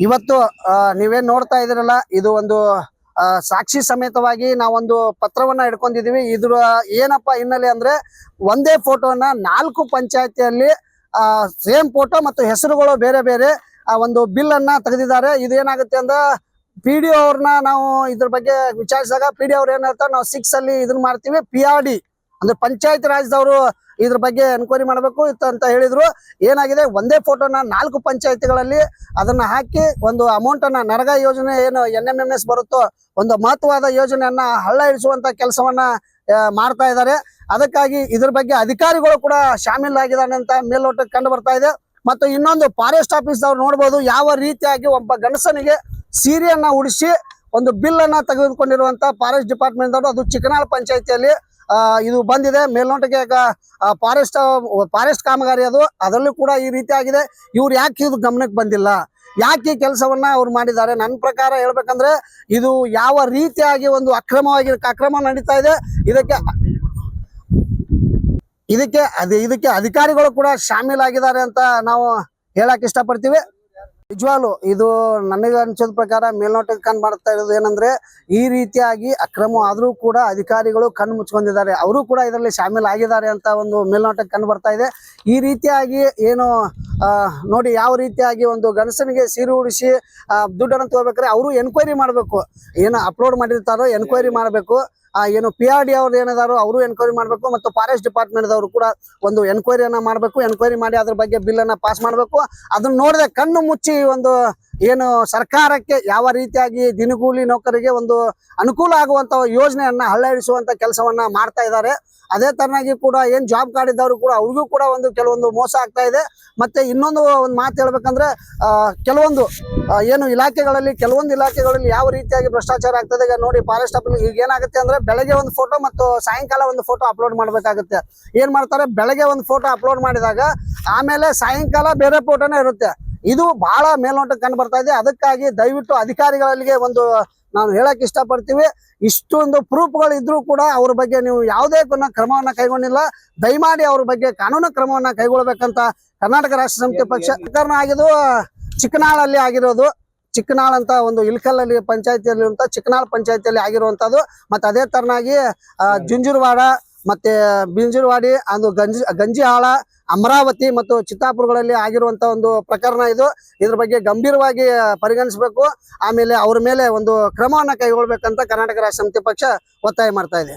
ಇವತ್ತು ನೀವೇನ್ ನೋಡ್ತಾ ಇದ್ದೀರಲ್ಲ, ಇದು ಒಂದು ಸಾಕ್ಷಿ ಸಮೇತವಾಗಿ ನಾವೊಂದು ಪತ್ರವನ್ನ ಇಟ್ಕೊಂಡಿದೀವಿ ಇದ್ರ ಏನಪ್ಪ ಹಿನ್ನೆಲೆ ಅಂದ್ರೆ ಒಂದೇ ಫೋಟೋನ ನಾಲ್ಕು ಪಂಚಾಯತಿಯಲ್ಲಿ ಸೇಮ್ ಫೋಟೋ ಮತ್ತು ಹೆಸರುಗಳು ಬೇರೆ ಬೇರೆ, ಆ, ಒಂದು ಬಿಲ್ ಅನ್ನ ತೆಗೆದಿದ್ದಾರೆ. ಇದೇನಾಗುತ್ತೆ ಅಂದ್ರೆ ಪಿ ಡಿ ಅವ್ರನ್ನ ನಾವು ಇದ್ರ ಬಗ್ಗೆ ವಿಚಾರಿಸಿದಾಗ ಪಿ ಡಿ ಅವ್ರು ಏನ್ ಹೇಳ್ತಾರೆ, ನಾವು ಸಿಕ್ಸ್ ಅಲ್ಲಿ ಇದನ್ನ ಮಾಡ್ತೀವಿ. ಪಿ ಆರ್ ಡಿ ಅಂದ್ರೆ ಪಂಚಾಯತ್ ರಾಜ್ದವರು ಇದ್ರ ಬಗ್ಗೆ ಎನ್ಕ್ವೈರಿ ಮಾಡಬೇಕು, ಇತ್ತು ಅಂತ ಹೇಳಿದ್ರು. ಏನಾಗಿದೆ, ಒಂದೇ ಫೋಟೋನ ನಾಲ್ಕು ಪಂಚಾಯತಿಗಳಲ್ಲಿ ಅದನ್ನ ಹಾಕಿ ಒಂದು ಅಮೌಂಟ್ ಅನ್ನ ನರಗ ಯೋಜನೆ ಏನು ಎನ್ ಎಂ ಎಂ ಎಸ್ ಬರುತ್ತೋ, ಒಂದು ಮಹತ್ವವಾದ ಯೋಜನೆಯನ್ನ ಹಳ್ಳ ಇಳಿಸುವಂತ ಕೆಲಸವನ್ನ ಮಾಡ್ತಾ ಇದ್ದಾರೆ. ಅದಕ್ಕಾಗಿ ಇದ್ರ ಬಗ್ಗೆ ಅಧಿಕಾರಿಗಳು ಕೂಡ ಶಾಮೀಲ್ ಆಗಿದ್ದಾರೆ ಅಂತ ಮೇಲ್ನೋಟಕ್ಕೆ ಕಂಡು ಬರ್ತಾ ಇದೆ. ಮತ್ತು ಇನ್ನೊಂದು ಫಾರೆಸ್ಟ್ ಆಫೀಸ್ ಅವ್ರು ನೋಡ್ಬೋದು, ಯಾವ ರೀತಿಯಾಗಿ ಒಬ್ಬ ಗಂಡಸನಿಗೆ ಸೀರೆಯನ್ನ ಉಡಿಸಿ ಒಂದು ಬಿಲ್ ಅನ್ನ ತೆಗೆದುಕೊಂಡಿರುವಂತ ಫಾರೆಸ್ಟ್ ಡಿಪಾರ್ಟ್ಮೆಂಟ್ ಅವರು ಅದು ಚಿಕ್ಕನಾಳ ಪಂಚಾಯತಿಯಲ್ಲಿ ಇದು ಬಂದಿದೆ. ಮೇಲ್ನೋಟಕ್ಕೆ ಫಾರೆಸ್ಟ್ ಫಾರೆಸ್ಟ್ ಕಾಮಗಾರಿ ಅದು. ಅದರಲ್ಲೂ ಕೂಡ ಈ ರೀತಿ ಆಗಿದೆ. ಇವ್ರು ಯಾಕೆ ಇದು ಗಮನಕ್ಕೆ ಬಂದಿಲ್ಲ? ಯಾಕೆ ಈ ಕೆಲಸವನ್ನ ಅವ್ರು ಮಾಡಿದ್ದಾರೆ? ನನ್ನ ಪ್ರಕಾರ ಹೇಳ್ಬೇಕಂದ್ರೆ, ಇದು ಯಾವ ರೀತಿಯಾಗಿ ಒಂದು ಅಕ್ರಮವಾಗಿ, ಅಕ್ರಮ ನಡೀತಾ ಇದೆ. ಇದಕ್ಕೆ ಇದಕ್ಕೆ ಅದೇ, ಇದಕ್ಕೆ ಅಧಿಕಾರಿಗಳು ಕೂಡ ಶಾಮೀಲಾಗಿದ್ದಾರೆ ಅಂತ ನಾವು ಹೇಳಕ್ ಇಷ್ಟಪಡ್ತೀವಿ. ನಿಜವಾಗ್ಲು ಇದು ನನಗೆ ಅನ್ಸೋದ್ ಪ್ರಕಾರ ಮೇಲ್ನೋಟಕ್ಕೆ ಕಣ್ ಮಾಡ್ತಾ ಇರೋದು ಏನಂದ್ರೆ ಈ ರೀತಿಯಾಗಿ ಅಕ್ರಮ ಆದರೂ ಕೂಡ ಅಧಿಕಾರಿಗಳು ಕಣ್ಣು ಮುಚ್ಕೊಂಡಿದ್ದಾರೆ. ಅವರು ಕೂಡ ಇದರಲ್ಲಿ ಶಾಮೀಲ್ ಆಗಿದ್ದಾರೆ ಅಂತ ಒಂದು ಮೇಲ್ನೋಟಕ್ಕೆ ಕಂಡು ಬರ್ತಾ ಇದೆ. ಈ ರೀತಿಯಾಗಿ ಏನು ನೋಡಿ ಯಾವ ರೀತಿಯಾಗಿ ಒಂದು ಗಣಸನಿಗೆ ಸೀರೆ ಉಡಿಸಿ ದುಡ್ಡನ್ನು ತಗೋಬೇಕಾದ್ರೆ ಅವರು ಎನ್ಕ್ವೈರಿ ಮಾಡಬೇಕು. ಏನು ಅಪ್ಲೋಡ್ ಮಾಡಿರ್ತಾರೋ ಎನ್ಕ್ವೈರಿ ಮಾಡಬೇಕು. ಆ, ಏನು ಪಿ ಆರ್ ಡಿ ಅವ್ರು ಏನಿದಾರೋ ಅವರು ಎನ್ಕ್ವೈರಿ ಮಾಡಬೇಕು ಮತ್ತು ಫಾರೆಸ್ಟ್ ಡಿಪಾರ್ಟ್ಮೆಂಟ್ ದವರು ಕೂಡ ಒಂದು ಎನ್ಕ್ವೈರಿಯನ್ನ ಮಾಡಬೇಕು. ಎನ್ಕ್ವೈರಿ ಮಾಡಿ ಅದ್ರ ಬಗ್ಗೆ ಬಿಲ್ ಅನ್ನ ಪಾಸ್ ಮಾಡಬೇಕು. ಅದನ್ನ ನೋಡಿದ ಕಣ್ಣು ಮುಚ್ಚಿ ಒಂದು ಏನು ಸರ್ಕಾರಕ್ಕೆ ಯಾವ ರೀತಿಯಾಗಿ ದಿನಗೂಲಿ ನೌಕರಿಗೆ ಒಂದು ಅನುಕೂಲ ಆಗುವಂತ ಯೋಜನೆಯನ್ನ ಹಳ್ಳಿಸುವಂತ ಕೆಲಸವನ್ನ ಮಾಡ್ತಾ ಇದ್ದಾರೆ. ಅದೇ ತರನಾಗಿ ಕೂಡ ಏನ್ ಜಾಬ್ ಕಾರ್ಡ್ ಇದ್ದವರು ಕೂಡ ಅವ್ರಿಗೂ ಕೂಡ ಒಂದು ಕೆಲವೊಂದು ಮೋಸ ಆಗ್ತಾ ಇದೆ. ಮತ್ತೆ ಇನ್ನೊಂದು ಒಂದು ಮಾತು ಹೇಳ್ಬೇಕಂದ್ರೆ ಕೆಲವೊಂದು ಏನು ಇಲಾಖೆಗಳಲ್ಲಿ, ಕೆಲವೊಂದು ಇಲಾಖೆಗಳಲ್ಲಿ ಯಾವ ರೀತಿಯಾಗಿ ಭ್ರಷ್ಟಾಚಾರ ಆಗ್ತದೆ, ಈಗ ನೋಡಿ ಫಾರೆಸ್ಟ್ ಆಫೀಸ್ ಈಗ ಏನಾಗುತ್ತೆ ಅಂದ್ರೆ ಬೆಳಗ್ಗೆ ಒಂದು ಫೋಟೋ ಮತ್ತು ಸಾಯಂಕಾಲ ಒಂದು ಫೋಟೋ ಅಪ್ಲೋಡ್ ಮಾಡ್ಬೇಕಾಗುತ್ತೆ. ಏನ್ ಮಾಡ್ತಾರೆ? ಬೆಳಗ್ಗೆ ಒಂದು ಫೋಟೋ ಅಪ್ಲೋಡ್ ಮಾಡಿದಾಗ ಆಮೇಲೆ ಸಾಯಂಕಾಲ ಬೇರೆ ಫೋಟೋನೇ ಇರುತ್ತೆ. ಇದು ಬಹಳ ಮೇಲ್ನೋಟಕ್ಕೆ ಕಂಡು ಬರ್ತಾ ಇದೆ. ಅದಕ್ಕಾಗಿ ದಯವಿಟ್ಟು ಅಧಿಕಾರಿಗಳಿಗೆ ಒಂದು ನಾವು ಹೇಳಕ್ ಇಷ್ಟಪಡ್ತೀವಿ. ಇಷ್ಟೊಂದು ಪ್ರೂಫ್ಗಳು ಇದ್ರೂ ಕೂಡ ಅವ್ರ ಬಗ್ಗೆ ನೀವು ಯಾವುದೇ ಕ್ರಮವನ್ನ ಕೈಗೊಂಡಿಲ್ಲ. ದಯಮಾಡಿ ಅವ್ರ ಬಗ್ಗೆ ಕಾನೂನು ಕ್ರಮವನ್ನ ಕೈಗೊಳ್ಬೇಕಂತ ಕರ್ನಾಟಕ ರಾಷ್ಟ್ರ ಸಮಿತಿ ಪಕ್ಷ ಪ್ರಕರಣ ಆಗಿದ್ದು ಚಿಕ್ಕನಾಳಲ್ಲಿ ಆಗಿರೋದು. ಚಿಕ್ಕನಾಳ್ ಅಂತ ಒಂದು ಇಲ್ಕಲ್ಲಲ್ಲಿ ಪಂಚಾಯತಿಯಲ್ಲಿ ಅಂತ ಚಿಕ್ಕನಾಳ್ ಪಂಚಾಯತಿಯಲ್ಲಿ ಆಗಿರುವಂತದ್ದು. ಮತ್ತೆ ಅದೇ ತರನಾಗಿ ಅಹ್ ಜುಂಜುರವಾಡ ಮತ್ತೆ ಬಿಂಜುರವಾಡಿ ಅದು ಗಂಜಿ ಗಂಜಿಹಾಳ ಅಮರಾವತಿ ಮತ್ತು ಚಿತ್ತಾಪುರಗಳಲ್ಲಿ ಆಗಿರುವಂತ ಒಂದು ಪ್ರಕರಣ ಇದು. ಇದ್ರ ಬಗ್ಗೆ ಗಂಭೀರವಾಗಿ ಪರಿಗಣಿಸಬೇಕು. ಆಮೇಲೆ ಅವ್ರ ಮೇಲೆ ಒಂದು ಕ್ರಮವನ್ನ ಕೈಗೊಳ್ಬೇಕಂತ ಕರ್ನಾಟಕ ರಾಜ್ಯ ಸಮಿತಿ ಪಕ್ಷ ಒತ್ತಾಯ ಮಾಡ್ತಾ ಇದೆ.